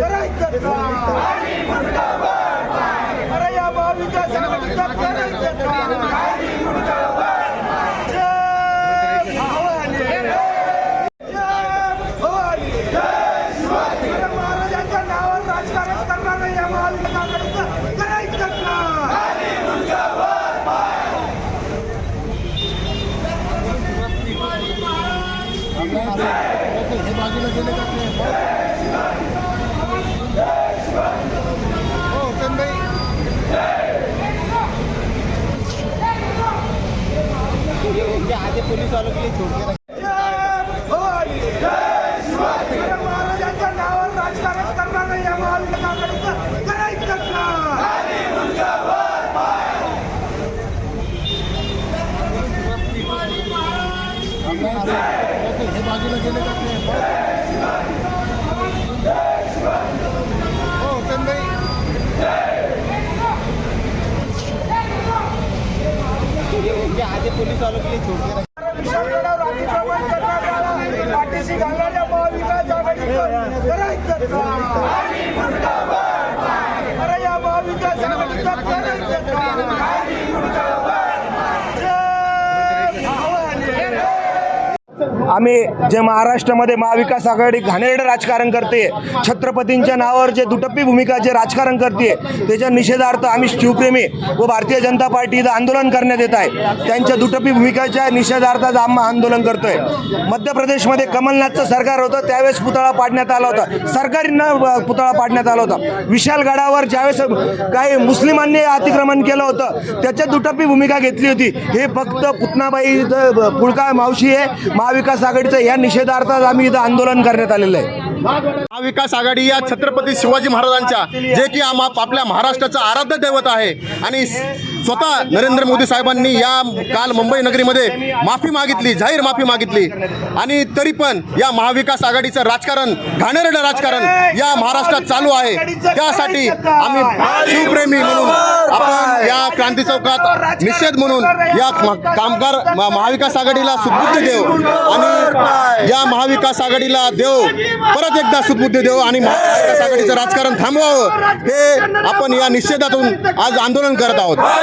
करायचं अरे या महाविकास आघाडीचं करायचं जय महाराजांच्या नावावर राजकारण करणाऱ्या या महाविकास का? जय भवानी! अरे महाराजांच्या नावावर राजकारण करणाऱ्या या महाविकास आघाडीचं करायचं का? विशाळगडावर अतिक्रमण करणाऱ्याला पाठीशी घालणाऱ्या महाविकास आघाडीचं करायचं अरे या महाविकास आघाडीचं करायचं का? जय भवानी! आम्ही जे महाराष्ट्रामध्ये महाविकास आघाडी घाणेरडं राजकारण करते छत्रपतींच्या नावावर जे दुटप्पी भूमिका जे राजकारण करते त्याच्या निषेधार्थ आम्ही शिवप्रेमी व भारतीय जनता पार्टी इथं आंदोलन करण्यात येत आहे. त्यांच्या दुटप्पी भूमिकाच्या निषेधार्थ आम्ही आंदोलन करतोय. मध्य प्रदेशमध्ये कमलनाथचं सरकार होतं त्यावेळेस पुतळा पाडण्यात आला होता. सरकारीनं पुतळा पाडण्यात आला होता. विशाल गडावर ज्यावेळेस काही मुस्लिमांनी अतिक्रमण केलं होतं त्याच्या दुटप्पी भूमिका घेतली होती. हे फक्त पुतनाबाई इथं पुळका मावशी आहे महाविकास आघाडीचं या निषेधार्थात आम्ही इथं आंदोलन करण्यात आलेलं आहे. महाविकास आघाडी या छत्रपती शिवाजी महाराजांच्या जे की आम्हा आपल्या महाराष्ट्राचं आराध्य दैवत आहे. आणि स्वतः नरेंद्र मोदी साहेबांनी या काल मुंबई नगरीमध्ये माफी मागितली जाहीर माफी मागितली. आणि तरी पण या महाविकास आघाडीचं राजकारण घाणेरडं राजकारण या महाराष्ट्रात चालू आहे. त्यासाठी आम्ही शिवप्रेमी म्हणून आपण या क्रांती चौकात निषेध म्हणून या कामगार महाविकास आघाडीला सुबुद्धी देव आणि या महाविकास आघाडीला देव परत एकदा सुबुद्धी देव आणि महाविकास आघाडीचं राजकारण थांबवावं हे आपण या निषेधातून आज आंदोलन करत आहोत.